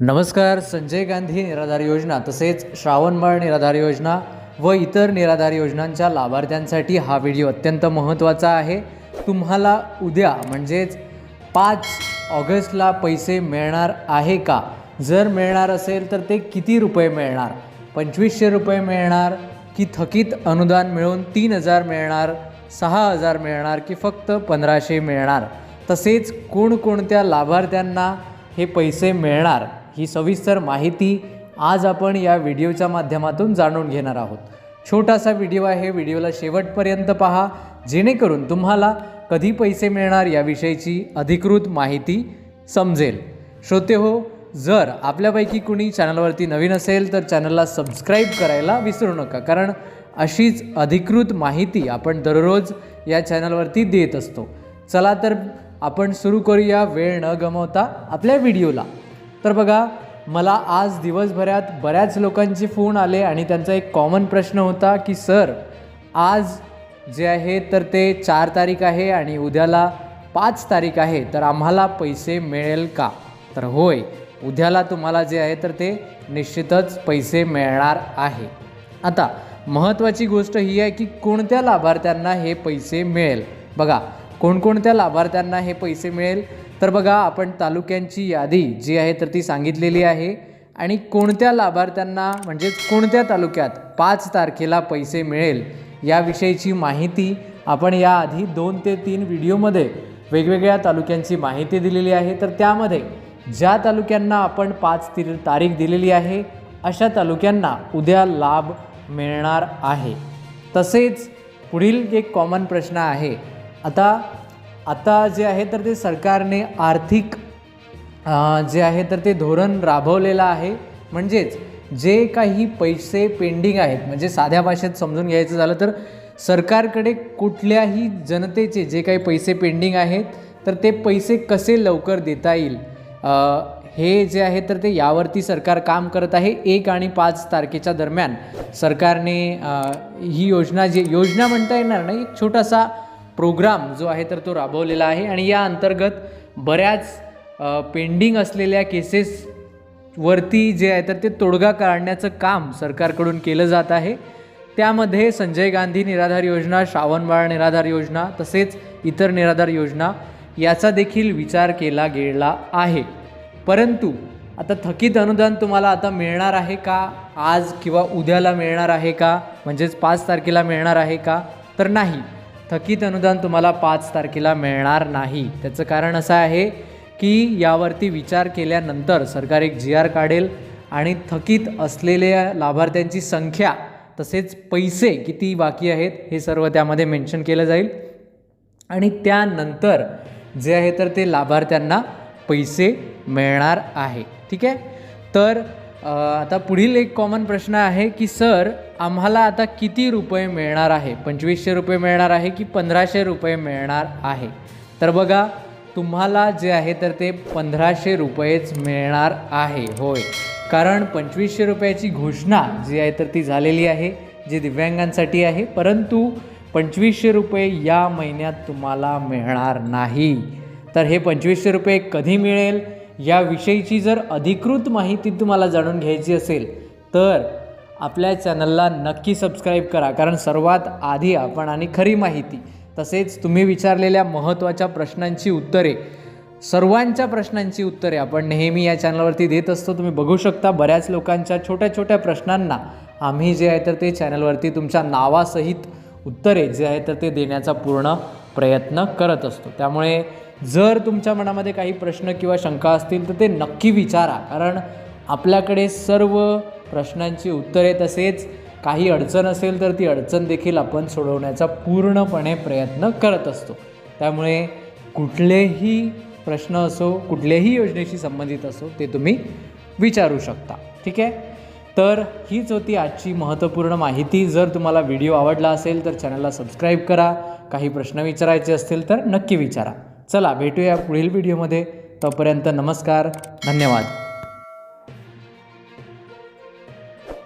नमस्कार संजय गांधी निराधार योजना तसेच श्रावणबाळ निराधार योजना व इतर निराधार योजनांच्या लाभार्थ्यांसाठी हा व्हिडिओ अत्यंत महत्त्वाचा आहे. तुम्हाला उद्या म्हणजेच पाच ऑगस्टला पैसे मिळणार आहे का? जर मिळणार असेल तर ते किती रुपये मिळणार? पंचवीसशे रुपये मिळणार की थकीत अनुदान मिळून तीन हजार मिळणार सहा हजार मिळणार की फक्त पंधराशे मिळणार? तसेच कोणकोणत्या लाभार्थ्यांना हे पैसे मिळणार? ही सविस्तर माहिती आज आपण या व्हिडिओच्या माध्यमातून जाणून घेणार आहोत. छोटासा व्हिडिओ आहे व्हिडिओला शेवटपर्यंत पहा जेणेकरून तुम्हाला कधी पैसे मिळणार याविषयीची अधिकृत माहिती समजेल. श्रोते हो जर आपल्यापैकी कुणी चॅनलवरती नवीन असेल तर चॅनलला सबस्क्राईब करायला विसरू नका कारण अशीच अधिकृत माहिती आपण दररोज या चॅनलवरती देत असतो. चला तर आपण सुरू करूया वेळ न गमावता आपल्या व्हिडिओला. तर बघा मला आज दिवसभरात बऱ्याच लोकांचे फोन आले आणि त्यांचा एक कॉमन प्रश्न होता की सर आज जे आहे तर ते चार तारीख आहे आणि उद्याला पाच तारीख आहे तर आम्हाला पैसे मिळेल का? तर होय उद्याला तुम्हाला जे आहे तर ते निश्चितच पैसे मिळणार आहे. आता महत्त्वाची गोष्ट ही आहे की कोणत्या लाभार्थ्यांना हे पैसे मिळेल? बघा कोणकोणत्या लाभार्थ्यांना हे पैसे मिळेल? तर बघा आपण तालुक्यांची यादी जी आहे तर ती सांगितलेली आहे. आणि कोणत्या लाभार्थ्यांना म्हणजेच कोणत्या तालुक्यात पाच तारखेला पैसे मिळेल याविषयीची माहिती आपण याआधी दोन ते तीन व्हिडिओमध्ये वेगवेगळ्या तालुक्यांची माहिती दिलेली आहे. तर त्यामध्ये ज्या तालुक्यांना आपण पाच ती तारीख दिलेली आहे अशा तालुक्यांना उद्या लाभ मिळणार आहे. तसेच पुढील एक कॉमन प्रश्न आहे. आता आता जे आहे तर ते सरकारने आर्थिक जे आहे तर ते धोरण राबवलेलं आहे. म्हणजेच जे काही पैसे पेंडिंग आहेत म्हणजे साध्या भाषेत समजून घ्यायचं झालं तर सरकारकडे कुठल्याही जनतेचे जे काही पैसे पेंडिंग आहेत तर ते पैसे कसे लवकर देता येईल? हे जे आहे तर ते यावरती सरकार काम करत आहे. एक आणि पाच तारखेच्या दरम्यान सरकारने ही योजना जी योजना म्हणता येणार नाही एक छोटासा प्रोग्राम जो आहे तर तो राबवलेला आहे आणि या अंतर्गत बऱ्याच पेंडिंग असलेल्या केसेस वरती जे आहे तर ते तोडगा काढण्याचं काम सरकारकडून केलं जात आहे. त्यामध्ये संजय गांधी निराधार योजना श्रावणबाळ निराधार योजना तसेच इतर निराधार योजना याचा देखील विचार केला गेला आहे. परंतु आता थकीत अनुदान तुम्हाला आता मिळणार आहे का? आज किंवा उद्याला मिळणार आहे का? म्हणजेच पाच तारखेला मिळणार आहे का? तर नाही. थकीत अनुदान तुम्हाला पाच तारखेला मिळणार नाही. त्याचं कारण असं आहे की यावरती विचार केल्यानंतर सरकार एक जी आर काढेल आणि थकीत असलेल्या लाभार्थ्यांची संख्या तसेच पैसे किती बाकी आहेत हे सर्व त्यामध्ये मेन्शन केलं जाईल. आणि त्यानंतर जे आहे तर ते लाभार्थ्यांना पैसे मिळणार आहे. ठीक आहे? तर आता पुढील एक कॉमन प्रश्न आहे की सर आम्हाला आता किती रुपये मिळणार आहे? पंचवीसशे रुपये मिळणार आहे की पंधराशे रुपये मिळणार आहे? तर बघा तुम्हाला जे आहे तर ते पंधराशे रुपयेच मिळणार आहे होय. कारण पंचवीसशे रुपयाची घोषणा जी आहे तर ती झालेली आहे जी दिव्यांगांसाठी आहे. परंतु पंचवीसशे रुपये या महिन्यात तुम्हाला मिळणार नाही. तर हे पंचवीसशे रुपये कधी मिळेल? याविषयीची जर अधिकृत माहिती तुम्हाला जाणून घ्यायची असेल तर आपल्या चॅनलला नक्की सबस्क्राईब करा. कारण सर्वात आधी आपण आणि खरी माहिती तसेच तुम्ही विचारलेल्या महत्त्वाच्या प्रश्नांची उत्तरे सर्वांच्या प्रश्नांची उत्तरे आपण नेहमी या चॅनलवरती देत असतो. तुम्ही बघू शकता बऱ्याच लोकांच्या छोट्या छोट्या प्रश्नांना आम्ही जे आहे तर ते चॅनलवरती तुमच्या नावासहित उत्तरे जे आहे तर ते देण्याचा पूर्ण प्रयत्न करत असतो. त्यामुळे जर तुमच्या मनामध्ये काही प्रश्न किंवा शंका असतील तर ते नक्की विचारा. कारण आपल्याकडे सर्व प्रश्नांची उत्तरे तसेच काही अडचण असेल तर ती अडचण देखील आपण सोडवण्याचा पूर्णपणे प्रयत्न करत असतो. त्यामुळे कुठलेही प्रश्न असो कुठल्याही योजनेशी संबंधित असो ते तुम्ही विचारू शकता. ठीक आहे? तर हीच होती आजची महत्त्वपूर्ण माहिती. जर तुम्हाला व्हिडिओ आवडला असेल तर चॅनलला सबस्क्राईब करा. काही प्रश्न विचारायचे असतील तर नक्की विचारा. चला भेटूया पुढील व्हिडिओमध्ये तोपर्यंत नमस्कार धन्यवाद.